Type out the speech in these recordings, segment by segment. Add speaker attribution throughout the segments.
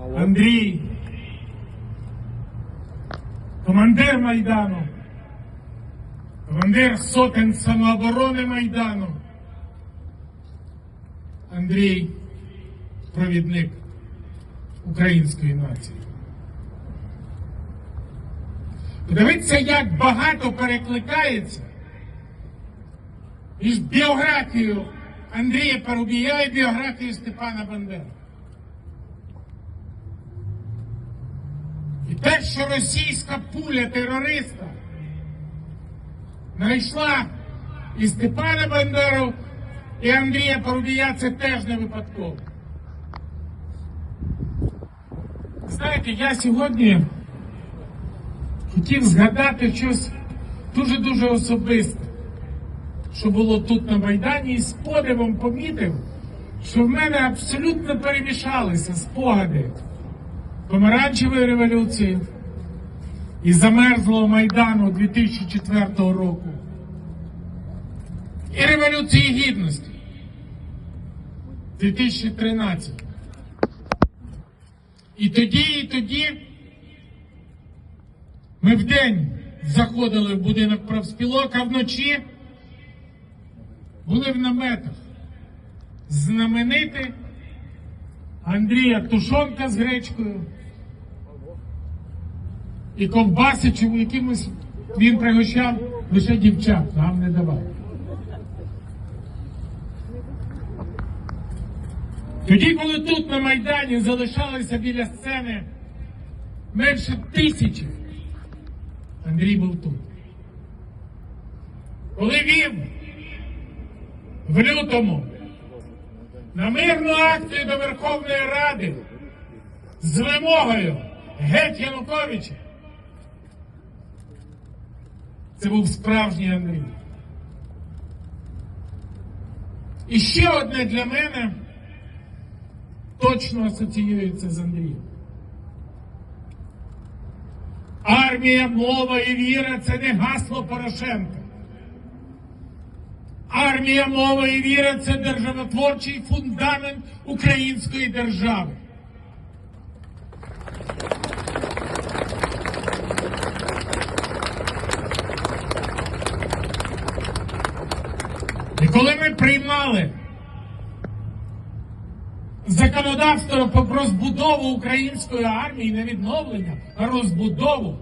Speaker 1: Андрій, командир Майдану, командир сотень самооборони Майдану. Андрій, провідник української нації. Подивіться, як багато перекликається між біографією Андрія Парубія і біографією Степана Бандери. І те, що російська пуля терориста знайшла і Степана Бандеру, і Андрія Парубія, це теж не випадково. Знаєте, я сьогодні хотів згадати щось дуже-дуже особисте, що було тут на Майдані, і з подивом помітив, що в мене абсолютно перемішалися спогади помаранчевої революції і замерзлого Майдану 2004 року. І Революції Гідності 2013. І тоді, і тоді ми вдень заходили в будинок профспілок, а вночі були в наметах. Знаменитий Андрія Тушонка з гречкою і ковбаси, чому якимось він пригощав лише дівчат, нам не давав. Тоді, коли тут на Майдані залишалися біля сцени менше тисячі, Андрій був тут. Коли вів в лютому на мирну акцію до Верховної Ради з вимогою геть Януковича, це був справжній Андрій. І ще одне для мене точно асоціюється з Андрієм. Армія, мова і віра це не гасло Порошенка. Армія, мова і віра це державотворчий фундамент української держави. І коли ми приймали законодавство про розбудову української армії, не відновлення, розбудову,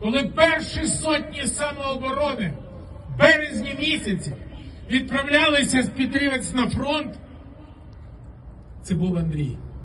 Speaker 1: коли перші сотні самооборони в березні місяці відправлялися з Петрівець на фронт, це був Андрій.